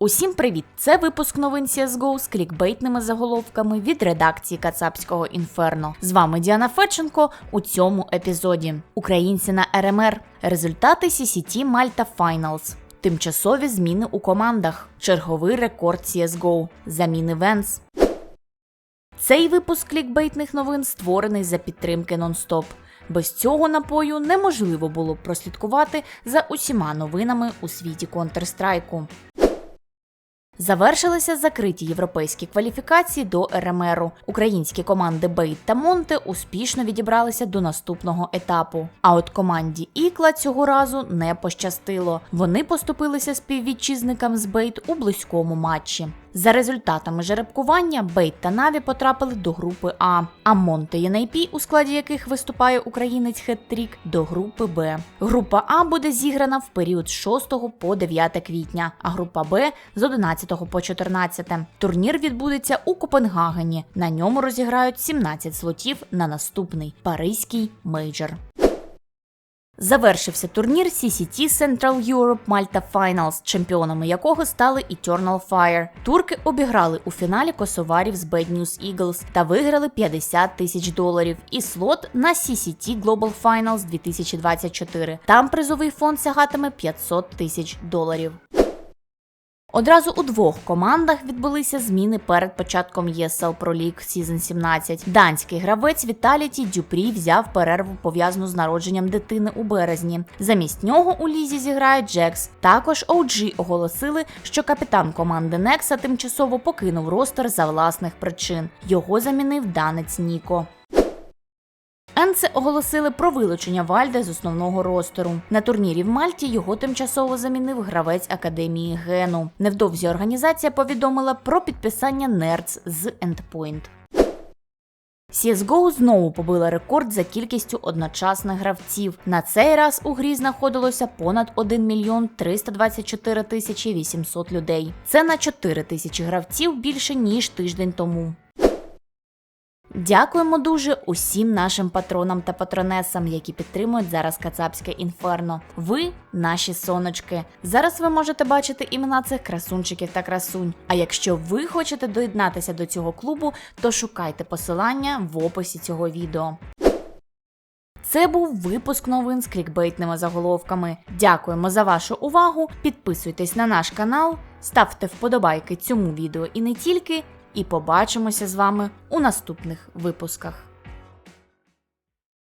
Усім привіт! Це випуск новин CSGO з клікбейтними заголовками від редакції Кацапського інферно. З вами Діана Федченко у цьому епізоді. Українці на РМР. Результати CCT Malta Finals. Тимчасові зміни у командах. Черговий рекорд CSGO. Заміни Венс. Цей випуск клікбейтних новин створений за підтримки нонстоп. Без цього напою неможливо було б прослідкувати за усіма новинами у світі Counter-Strike. Завершилися закриті європейські кваліфікації до РМРу. Українські команди Бейт та Монте успішно відібралися до наступного етапу. А от команді Ікла цього разу не пощастило. Вони поступилися співвітчизникам з Бейт у близькому матчі. За результатами жеребкування Бейт та Наві потрапили до групи А, а Монте і у складі яких виступає українець Хеттрік, до групи Б. Група А буде зіграна в період з 6 по 9 квітня, а група Б з 11 по 14. Турнір відбудеться у Копенгагені. На ньому розіграють 17 слотів на наступний паризький мейджор. Завершився турнір CCT Central Europe Malta Finals, чемпіонами якого стали Eternal Fire. Турки обіграли у фіналі косоварів з Bad News Eagles та виграли 50 тисяч доларів і слот на CCT Global Finals 2024. Там призовий фонд сягатиме 500 тисяч доларів. Одразу у двох командах відбулися зміни перед початком ESL Pro League Season 17. Данський гравець Віталіті Дюпрі взяв перерву пов'язану з народженням дитини у березні. Замість нього у лізі зіграє Джекс. Також OG оголосили, що капітан команди Некса тимчасово покинув ростер за власних причин. Його замінив данець Ніко. Енце оголосили про вилучення Вальда з основного ростеру. На турнірі в Мальті його тимчасово замінив гравець академії Гену. Невдовзі організація повідомила про підписання Нерц з Endpoint. CSGO знову побила рекорд за кількістю одночасних гравців. На цей раз у грі знаходилося понад 1 мільйон 324 тисячі 800 людей. Це на 4 тисячі гравців більше ніж тиждень тому. Дякуємо дуже усім нашим патронам та патронесам, які підтримують зараз Кацапське інферно. Ви наші сонечки. Зараз ви можете бачити імена цих красунчиків та красунь. А якщо ви хочете доєднатися до цього клубу, то шукайте посилання в описі цього відео. Це був випуск новин з клікбейтними заголовками. Дякуємо за вашу увагу. Підписуйтесь на наш канал, ставте вподобайки цьому відео і не тільки. І побачимося з вами у наступних випусках.